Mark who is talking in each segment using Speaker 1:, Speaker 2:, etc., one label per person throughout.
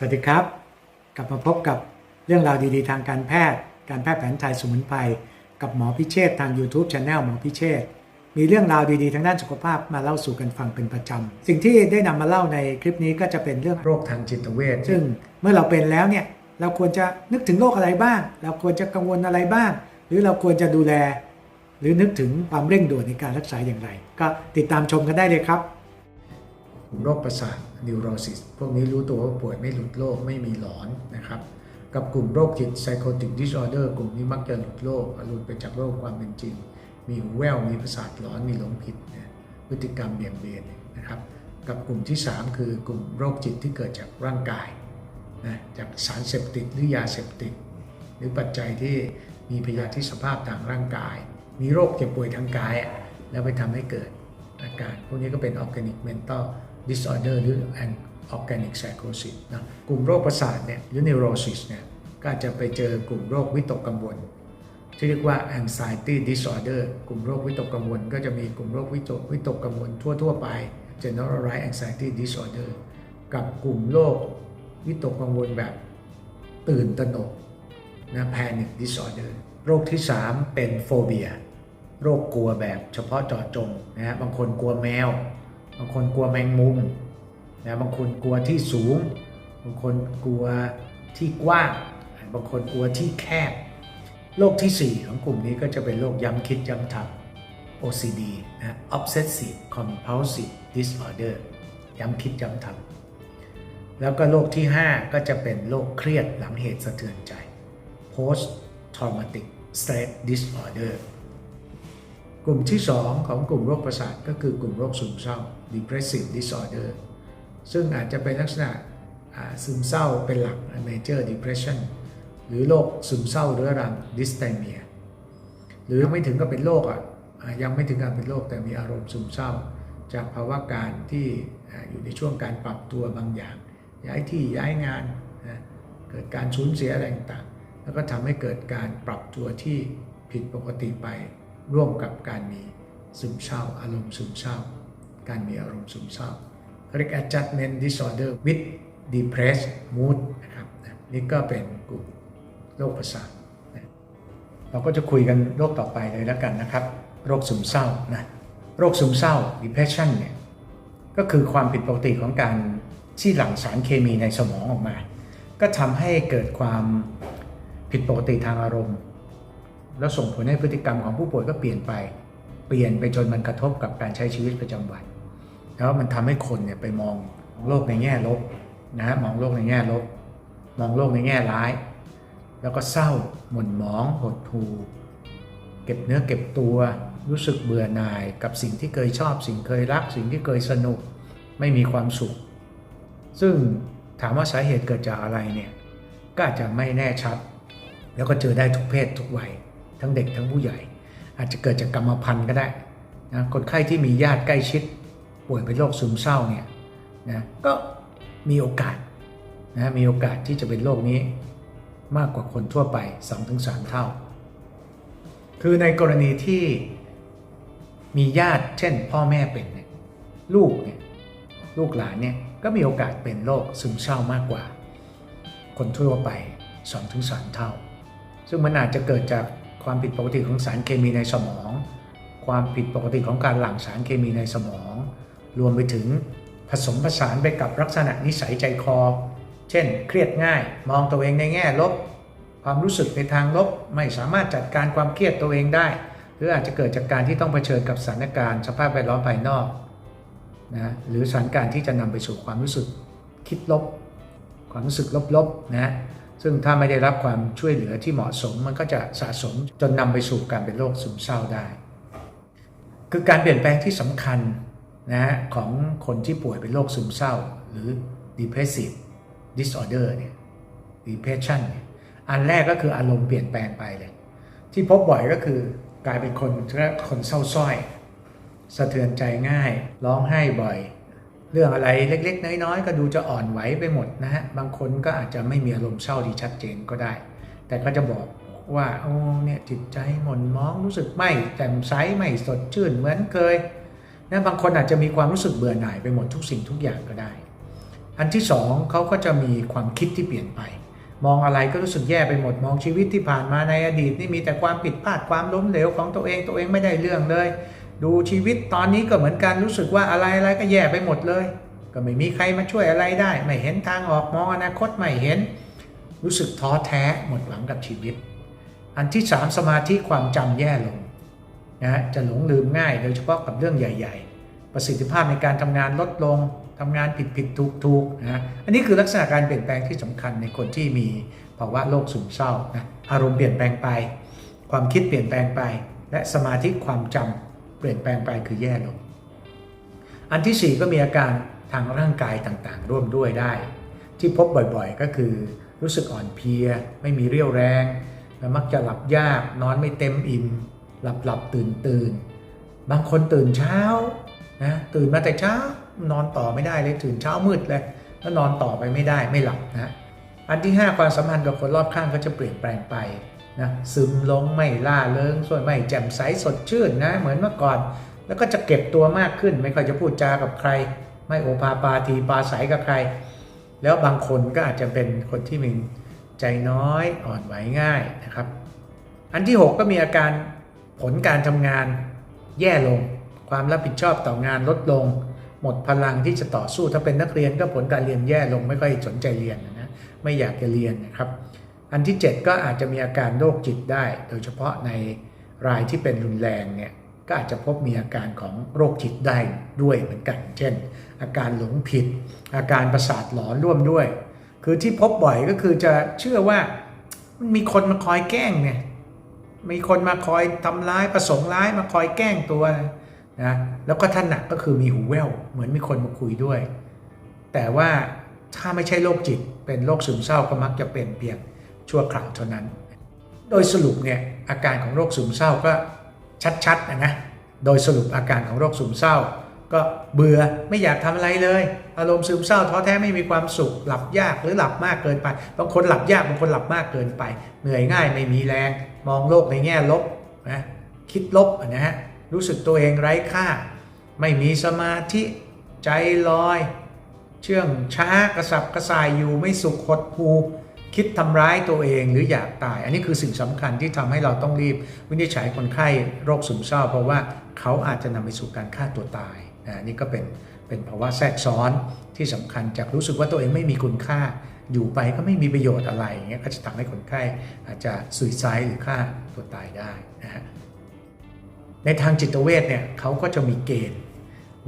Speaker 1: สวัสดีครับ กลับมาพบกับเรื่องราวดีๆ ทางการแพทย์ การแพทย์แผนไทยสมุนไพรกับหมอพิเชษทาง YouTube Channel หมอพิเชษมีเรื่องราวดีๆ ทางด้านสุขภาพมาเล่าสู่กันฟังเป็นประจำ สิ่งที่ได้นำมาเล่าในคลิปนี้ก็จะเป็นเรื่องโรคทางจิตเวชซึ่งเมื่อเราเป็นแล้วเนี่ยเราควรจะนึกถึงโรคอะไรบ้าง เราควรจะกังวลอะไรบ้าง หรือเราควรจะดูแล หรือนึกถึงความเร่งด่วนในการรักษาอย่างไร ก็ติดตามชมกันได้เลยครับ โรคประสาท neurosis พวกนี้รู้ตัวว่าป่วยไม่หลุดโรคไม่มีหลอนนะครับกับกลุ่มโรคจิต psychotic disorder กลุ่มนี้มักจะหลุดโรคหลุดไปจากโลกความเป็นจริง มีหูแว่ว มีประสาทหลอน มีหลงผิด พฤติกรรมเบี่ยงเบนนะครับ กับกลุ่มที่ 3 คือกลุ่มโรคจิตที่เกิดจากร่างกายนะจากสารเสพติดหรือยาเสพติด หรือปัจจัยที่มีพยาธิสภาพทางร่างกาย มีโรคเจ็บป่วยทางกาย แล้วไปทำให้เกิดอาการ พวกนี้ก็เป็น organic mental disorder หรือ an organic psychosis นะกลุ่มโรคประสาทเนี่ยหรือ neurosis เนี่ยก็จจะไปเจอกลุ่มโรควิตกกังวล ที่เรียกว่า anxiety disorder กลุ่มโรควิตกกังวล ก็จะมีกลุ่มโรควิตกวิตกกังวลทั่ว ๆ ไป generalized anxiety disorder กับกลุ่มโรควิตกกังวลแบบตื่นตระหนกนะ panic disorder โรคที่ 3 เป็นโฟเบีย โรคกลัวแบบเฉพาะเจาะจงนะฮะบางคนกลัวแมว บางคนกลัวแมงมุมนะบางคนกลัวที่สูง บางคนกลัวที่กว้าง บางคนกลัวที่แคบ โรคทีสี่ 4 ของกลุ่มนี้ก็จะเป็นโรคย้ำคิดย้ำทำ OCD นะ Obsessive Compulsive Disorder ย้ำคิดย้ำทำแล้วก็โรคที่ 5 ก็จะเป็นโรคเครียดหลังเหตุสะเทือนใจ Post Traumatic Stress Disorder กลุ่มที่ 2 ของกลุ่มโรคประสาทก็คือกลุ่มโรคซึมเศร้า depressive disorder ซึ่งอาจจะเป็นลักษณะซึมเศร้าเป็นหลัก major depression หรือโรคซึมเศร้าเรื้อรัง dysthymia หรือไม่ถึงกับเป็นโรคอะยังไม่ถึงกับเป็นโรคแต่มีอารมณ์ซึมเศร้า จากภาวะการที่อยู่ในช่วงการปรับตัวบางอย่าง ย้ายที่ย้ายงานเกิดการสูญเสียอะไรต่างแล้วก็ทำให้เกิดการปรับตัวที่ผิดปกติไป ร่วมกับการมีซึมเศร้า อารมณ์ซึมเศร้า การมีอารมณ์ซึมเศร้าเขาเรียก adjustment disorder with depressed mood นะครับนี่ก็เป็นกลุ่มโรคประสาทเราก็จะคุยกันโรคต่อไปเลยแล้วกันนะครับ โรคซึมเศร้านะโรคซึมเศร้า depression เนี่ยก็คือความผิดปกติของการที่หลั่งสารเคมีในสมองออกมา ก็ทำให้เกิดความผิดปกติทางอารมณ์ แล้วส่งผลให้พฤติกรรมของผู้ป่วยก็เปลี่ยนไป เปลี่ยนไปจนมันกระทบกับการใช้ชีวิตประจำวัน แล้วมันทำให้คนเนี่ยไปมองโลกในแง่ลบนะฮะมองโลกในแง่ลบ มองโลกในแง่ร้าย แล้วก็เศร้าหม่นหมองหดหู่เก็บเนื้อเก็บตัวรู้สึกเบื่อหน่ายกับสิ่งที่เคยชอบ สิ่งเคยรัก สิ่งที่เคยสนุกไม่มีความสุข ซึ่งถามว่าสาเหตุเกิดจากอะไรเนี่ยก็อาจจะไม่แน่ชัด แล้วก็เจอได้ทุกเพศทุกวัย ทั้งเด็กทั้งผู้ใหญ่ อาจจะเกิดจากกรรมพันธุ์ก็ได้นะคนไข้ที่มีญาติใกล้ชิด ป่วยเป็นโรคซึมเศร้าเนี่ยนะก็มีโอกาสนะมีโอกาสที่จะเป็นโรคนี้มากกว่าคนทั่วไป 2-3 เท่า คือในกรณีที่มีญาติเช่นพ่อแม่เป็นเนี่ยลูกเนี่ยลูกหลานเนี่ยก็มีโอกาสเป็นโรคซึมเศร้ามากกว่า คนทั่วไป 2-3 เท่า ซึ่งมันอาจจะเกิดจาก ความผิดปกติของสารเคมีในสมอง ความผิดปกติของการหลั่งสารเคมีในสมอง รวมไปถึงผสมผสานไปกับลักษณะนิสัยใจคอ เช่น เครียดง่าย มองตัวเองในแง่ลบ ความรู้สึกในทางลบ ไม่สามารถจัดการความเครียดตัวเองได้ หรืออาจจะเกิดจากการที่ต้องเผชิญกับสถานการณ์สภาพแวดล้อมภายนอกนะหรือสถานการณ์ที่จะนำไปสู่ความรู้สึกคิดลบ ความรู้สึกลบๆนะ ซึ่งถ้าไม่ได้รับความช่วยเหลือที่เหมาะสม มันก็จะสะสมจนนำไปสู่การเป็นโรคซึมเศร้าได้ คือการเปลี่ยนแปลงที่สำคัญนะฮะของคนที่ป่วยเป็นโรคซึมเศร้า หรือ depressive disorder เนี่ย depression เนี่ยอันแรกก็คืออารมณ์เปลี่ยนแปลงไปเลย ที่พบบ่อยก็คือกลายเป็นคนคนเศร้าส้อย สะเทือนใจง่าย ร้องไห้บ่อย เรื่องอะไรเล็กๆ น้อยๆ ก็ดูจะอ่อนไหวไปหมดนะฮะ บางคนก็อาจจะไม่มีอารมณ์เศร้าที่ชัดเจนก็ได้ แต่ก็จะบอกว่าโอ้เนี่ยจิตใจหม่นมองรู้สึกไม่แจ่มใสไม่สดชื่นเหมือนเคยนะบางคนอาจจะมีความรู้สึกเบื่อหน่ายไปหมดทุกสิ่งทุกอย่างก็ได้ อันที่สองเขาก็จะมีความคิดที่เปลี่ยนไป มองอะไรก็รู้สึกแย่ไปหมดมองชีวิตที่ผ่านมาในอดีตนี่มีแต่ความผิดพลาดความล้มเหลวของตัวเองตัวเองไม่ได้เรื่องเลย ดูชีวิตตอนนี้ก็เหมือนกันรู้สึกว่าอะไรอะไรก็แย่ไปหมดเลย ก็ไม่มีใครมาช่วยอะไรได้ ไม่เห็นทางออกมองอนาคตไม่เห็น รู้สึกท้อแท้หมดหวังกับชีวิต อันที่สามสมาธิความจำแย่ลงนะฮะจะหลงลืมง่ายโดยเฉพาะกับเรื่องใหญ่ ๆ ประสิทธิภาพในการทำงานลดลงทำงานผิดผิดถูกถูกนะฮะอันนี้คือลักษณะการเปลี่ยนแปลงที่สำคัญในคนที่มีภาวะโรคซึมเศร้านะอารมณ์เปลี่ยนแปลงไป ความคิดเปลี่ยนแปลงไป และสมาธิความจำ เปลี่ยนแปลงไปคือแย่ลง อันที่ 4 ก็มีอาการทางร่างกายต่างๆ ร่วมด้วยได้ ที่พบบ่อยๆ ก็คือรู้สึกอ่อนเพลีย ไม่มีเรี่ยวแรง และมักจะหลับยาก นอนไม่เต็มอิ่ม หลับหลับตื่นตื่นบางคนตื่นเช้านะตื่นมาแต่เช้านอนต่อไม่ได้เลยตื่นเช้ามืดเลยแล้วนอนต่อไปไม่ได้ไม่หลับนะอันที่ 5 ความสัมพันธ์กับคนรอบข้างก็จะเปลี่ยนแปลงไป นะซึมลงไม่ล่าเริงส่วนไม่แจ่มใสสดชื่นนะเหมือนเมื่อก่อน แล้วก็จะเก็บตัวมากขึ้น ไม่ค่อยจะพูดจากับใคร ไม่โอภาปาทีปาใสกับใคร แล้วบางคนก็อาจจะเป็นคนที่มีใจน้อยอ่อนไหวง่ายนะครับ อันที่ 6 ก็มีอาการผลการทำงานแย่ลง ความรับผิดชอบต่องานลดลง หมดพลังที่จะต่อสู้ถ้าเป็นนักเรียนก็ผลการเรียนแย่ลงไม่ค่อยสนใจเรียนนะไม่อยากจะเรียนนะครับ อันที่ 7 ก็อาจจะมีอาการโรคจิตได้ โดยเฉพาะในรายที่เป็นรุนแรงเนี่ยก็อาจจะพบมีอาการของโรคจิตได้ด้วยเหมือนกัน เช่น อาการหลงผิด อาการประสาทหลอนร่วมด้วย คือที่พบบ่อยก็คือจะเชื่อว่ามันมีคนมาคอยแกล้งเนี่ยมีคนมาคอยทำร้ายประสงค์ร้ายมาคอยแกล้งตัวนะแล้วก็ท่านหนักก็คือมีหูแว่วเหมือนมีคนมาคุยด้วย แต่ว่าถ้าไม่ใช่โรคจิตเป็นโรคซึมเศร้าก็มักจะเป็นเพียง ชั่วคราวเท่านั้น โดยสรุปเนี่ยอาการของโรคซึมเศร้าก็ชัดๆนะนะ โดยสรุปอาการของโรคซึมเศร้า ก็เบื่อไม่อยากทำอะไรเลย อารมณ์ซึมเศร้าท้อแท้ไม่มีความสุขหลับยากหรือหลับมากเกินไปบางคนหลับยากบางคนหลับมากเกินไป เหนื่อยง่ายไม่มีแรง มองโลกในแง่ลบนะคิดลบนะฮะรู้สึกตัวเองไร้ค่า ไม่มีสมาธิใจลอย เชื่องช้ากระสับกระส่ายอยู่ไม่สุขหดหู คิดทำร้ายตัวเองหรืออยากตาย อันนี้คือสิ่งสำคัญที่ทำให้เราต้องรีบ วินิจฉัยคนไข้โรคซึมเศร้า เพราะว่าเขาอาจจะนำไปสู่การฆ่าตัวตายนะนี่ก็เป็นเป็นภาวะแทรกซ้อนที่สำคัญจากรู้สึกว่าตัวเองไม่มีคุณค่า อยู่ไปก็ไม่มีประโยชน์อะไรเงี้ยก็จะทำให้คนไข้อาจจะสุยไซด์หรือฆ่าตัวตายได้นะฮะในทางจิตเวชเนี่ยเขาก็จะมีเกณฑ์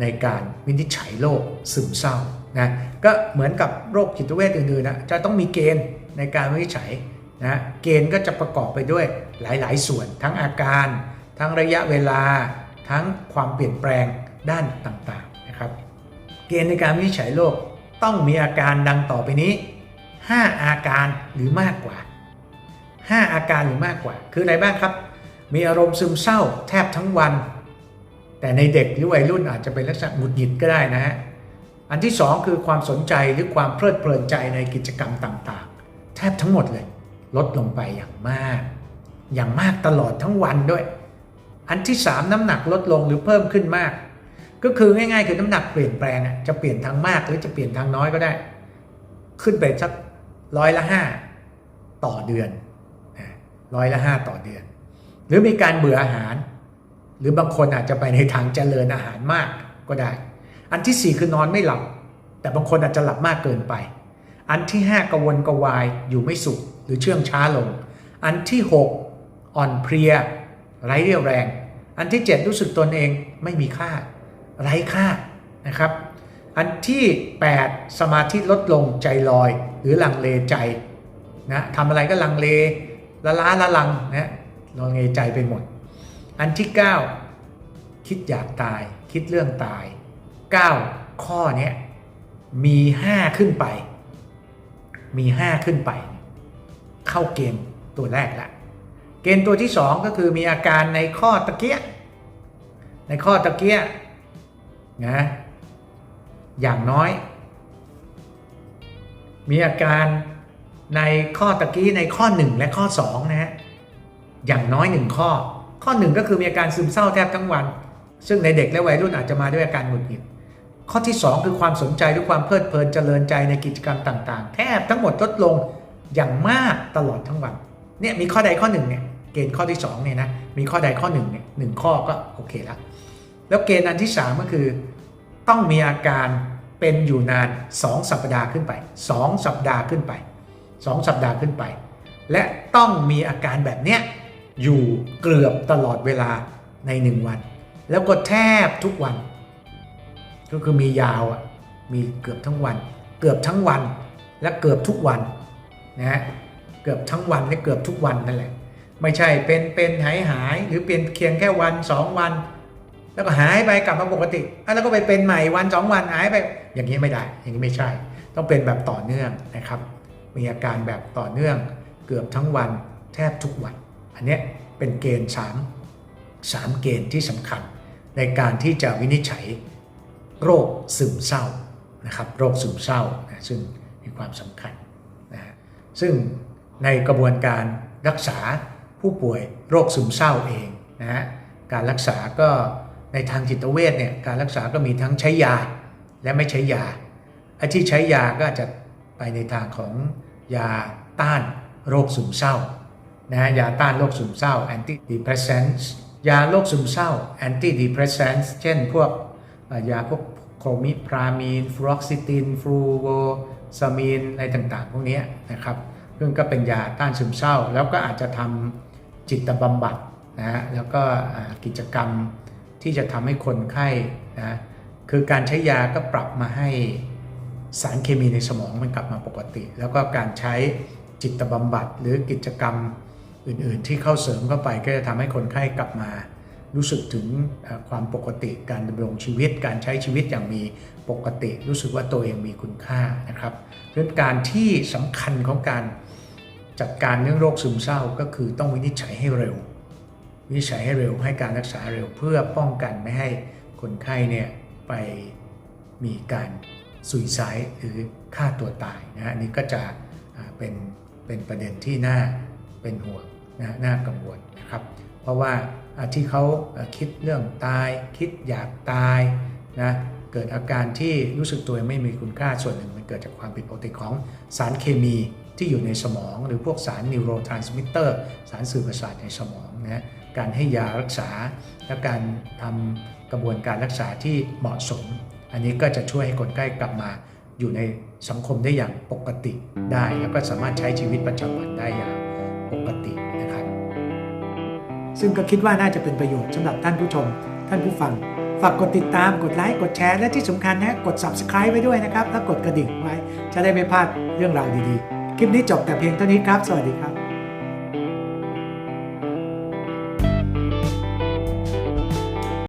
Speaker 1: ในการวินิจฉัยโรคซึมเศร้านะก็เหมือนกับโรคจิตเวชอื่นๆนะจะต้องมีเกณฑ์ ในการวินิจฉัยนะเกณฑ์ก็จะประกอบไปด้วยหลาย ๆ ส่วน ทั้งอาการ ทั้งระยะเวลา ทั้งความเปลี่ยนแปลงด้านต่าง ๆ นะครับ เกณฑ์ในการวินิจฉัยโรคต้องมีอาการดังต่อไปนี้ 5 อาการหรือมากกว่า 5 อาการหรือมากกว่า คืออะไรบ้างครับ มีอารมณ์ซึมเศร้าแทบทั้งวัน แต่ในเด็กหรือวัยรุ่นอาจจะเป็นลักษณะหงุดหงิดก็ได้นะฮะ อันที่ 2 คือความสนใจหรือความเพลิดเพลินใจในกิจกรรมต่างๆ ทบทั้งหมดเลย ลดลงไปอย่างมาก อย่างมากตลอดทั้งวันด้วย อันที่ 3 น้ำหนักลดลงหรือเพิ่มขึ้นมาก ก็คือง่ายๆ คือน้ำหนักเปลี่ยนแปลงจะเปลี่ยนทางมากหรือจะเปลี่ยนทางน้อยก็ได้ ขึ้นไปสักร้อยละห้าต่อเดือนร้อยละห้าต่อเดือน หรือมีการเบื่ออาหาร หรือบางคนอาจจะไปในทางเจริญอาหารมากก็ได้ อันที่ 4 คือนอนไม่หลับ แต่บางคนอาจจะหลับมากเกินไป อันที่ 5กระวนกระวายอยู่ไม่สุขหรือเชื่องช้าลง อันที่ 6 อ่อนเพลีย ไร้เรี่ยวแรง อันที่ 7 รู้สึกตนเองไม่มีค่า ไร้ค่านะครับ อันที่ 8 สมาธิลดลงใจลอย หรือลังเลใจนะทำอะไรก็ลังเลละล้าละลังนะลังเลใจไปหมด อันที่ 9 คิดอยากตาย คิดเรื่องตาย 9 ข้อนี้มี 5 ขึ้นไป มี 5 ขึ้นไป เข้าเกณฑ์ตัวแรกละเกณฑ์ตัวที่ 2 ก็คือมีอาการในข้อตะเกียในข้อตะเกียนะอย่างน้อย มีอาการในข้อตะกี้ในข้อ 1 และข้อ2นะฮะอย่างน้อย 1 ข้อ ข้อ 1 ก็คือมีอาการซึมเศร้าแทบทั้งวัน ซึ่งในเด็กและวัยรุ่นอาจจะมาด้วยอาการหงุดหงิด ข้อที่ 2 คือความสนใจหรือความเพลิดเพลินเจริญใจในกิจกรรมต่างๆ แทบทั้งหมดลดลงอย่างมากตลอดทั้งวันเนี่ยมีข้อใดข้อหนึ่งเนี่ยเกณฑ์ข้อที่2เนี่ยนะมีข้อใดข้อหนึ่งเนี่ยหนึ่งข้อก็โอเคแล้วแล้วเกณฑ์อันที่ 3 ก็คือ ต้องมีอาการเป็นอยู่นาน 2 สัปดาห์ขึ้นไป 2 สัปดาห์ขึ้นไป 2 สัปดาห์ขึ้นไป และต้องมีอาการแบบเนี้ยอยู่เกือบตลอดเวลาใน 1 วัน แล้วก็แทบทุกวัน ก็คือมียาวอะมีเกือบทั้งวัน เกือบทั้งวันและเกือบทุกวันนะฮะเกือบทั้งวันและเกือบทุกวันนั่นแหละ ไม่ใช่เป็นเป็นหายหายหรือเป็นเพียงแค่วันสองวัน แล้วก็หายไปกลับมาปกติแล้วก็ไปเป็นใหม่วันสองวันหายไปอย่างนี้ไม่ได้ อย่างนี้ไม่ใช่ ต้องเป็นแบบต่อเนื่องนะครับ มีอาการแบบต่อเนื่อง เกือบทั้งวันแทบทุกวัน อันนี้เป็นเกณฑ์ 3 3 เกณฑ์ที่สำคัญในการที่จะวินิจฉัย โรคซึมเศร้านะครับโรคซึมเศร้านะซึ่งมีความสำคัญนะฮะซึ่งในกระบวนการรักษาผู้ป่วยโรคซึมเศร้าเองนะฮะการรักษาก็ในทางจิตเวชเนี่ยการรักษาก็มีทั้งใช้ยาและไม่ใช้ยาไอ้ที่ใช้ยาก็อาจจะไปในทางของยาต้านโรคซึมเศร้านะฮะยาต้านโรคซึมเศร้า antidepressants ยาโรคซึมเศร้า antidepressants เช่นพวกยาพวก โคมิพรามีนฟลูออกซิตินฟลูโวซามีนอะไรต่างๆ พวกนี้นะครับซึ่งก็เป็นยาต้านซึมเศร้า แล้วก็อาจจะทำจิตบำบัดนะฮะแล้วก็กิจกรรมที่จะทำให้คนไข้นะคือการใช้ยาก็ปรับมาให้สารเคมีในสมองมันกลับมาปกติ แล้วก็การใช้จิตบำบัดหรือกิจกรรมอื่นๆ ที่เข้าเสริมเข้าไปก็จะทำให้คนไข้กลับมา รู้สึกถึงความปกติการดำรงชีวิต การใช้ชีวิตอย่างมีปกติ รู้สึกว่าตัวเองมีคุณค่านะครับเพราะฉะนั้นการที่สำคัญของการจัดการเรื่องโรคซึมเศร้าก็คือต้องวินิจฉัยให้เร็ว วินิจฉัยให้เร็วให้การรักษาเร็วเพื่อป้องกันไม่ให้คนไข้เนี่ยไปมีการสุยไซด์หรือฆ่าตัวตายนะฮะนนี้ก็จะเป็นเป็นประเด็นที่น่าเป็นห่วงนะน่ากังวลนะครับ เพราะว่า ที่เขาคิดเรื่องตาย คิดอยากตายนะเกิดอาการที่รู้สึกตัวไม่มีคุณค่าส่วนหนึ่ง มันเกิดจากความผิดปกติของสารเคมีที่อยู่ในสมอง หรือพวกสารนิวโรทรานสมิเตอร์สารสื่อประสาทในสมองนะการให้ยารักษาและการทำกระบวนการรักษาที่เหมาะสม อันนี้ก็จะช่วยให้คนไข้กลับมาอยู่ในสังคมได้อย่างปกติได้ แล้วก็สามารถใช้ชีวิตประจำวันได้อย่างปกติ ซึ่งก็คิดว่าน่าจะเป็นประโยชน์สำหรับท่านผู้ชม ท่านผู้ฟัง ฝากกดติดตาม กดไลค์ กดแชร์ และที่สำคัญนะกด subscribe ไว้ด้วยนะครับ แล้วกดกระดิ่งไว้ จะได้ไม่พลาดเรื่องราวดีๆ คลิปนี้จบแต่เพียงเท่านี้ครับ สวัสดีครับ